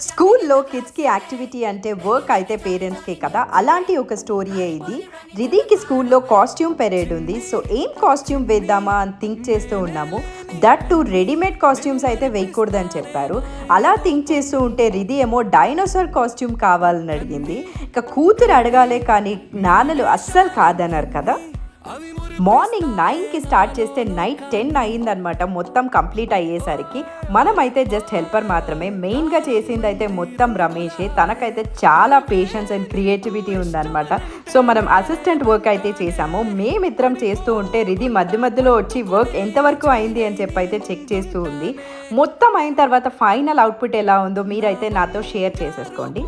స్కూల్లో కిడ్స్కి యాక్టివిటీ అంటే వర్క్ అయితే పేరెంట్స్కే కదా? అలాంటి ఒక స్టోరీయే ఇది. రిధికి స్కూల్లో కాస్ట్యూమ్ పెరేడ్ ఉంది. సో ఏం కాస్ట్యూమ్ వేద్దామా అని థింక్ చేస్తూ ఉన్నాము. దట్ టు రెడీమేడ్ కాస్ట్యూమ్స్ అయితే వేయకూడదని చెప్పారు. అలా థింక్ చేస్తూ ఉంటే రిధి ఏమో డైనోసార్ కాస్ట్యూమ్ కావాలని అడిగింది. ఇక కూతురు అడగాలే కానీ నాన్నలు అస్సలు కాదన్నారు కదా? మార్నింగ్ నైన్కి స్టార్ట్ చేస్తే నైట్ టెన్ అయ్యిందనమాట. మొత్తం కంప్లీట్ అయ్యేసరికి మనమైతే జస్ట్ హెల్పర్ మాత్రమే. మెయిన్గా చేసింది అయితే మొత్తం రమేషే. తనకైతే చాలా పేషెన్స్ అండ్ క్రియేటివిటీ ఉందన్నమాట సో మనం అసిస్టెంట్ వర్క్ అయితే చేసాము మేమిద్దరం చేస్తూ ఉంటే రిధి మధ్య మధ్యలో వచ్చి వర్క్ ఎంతవరకు అయింది అని చెప్పి అయితే చెక్ చేస్తూ ఉంది. మొత్తం అయిన తర్వాత ఫైనల్ అవుట్పుట్ ఎలా ఉందో మీరైతే నాతో షేర్ చేసేసుకోండి.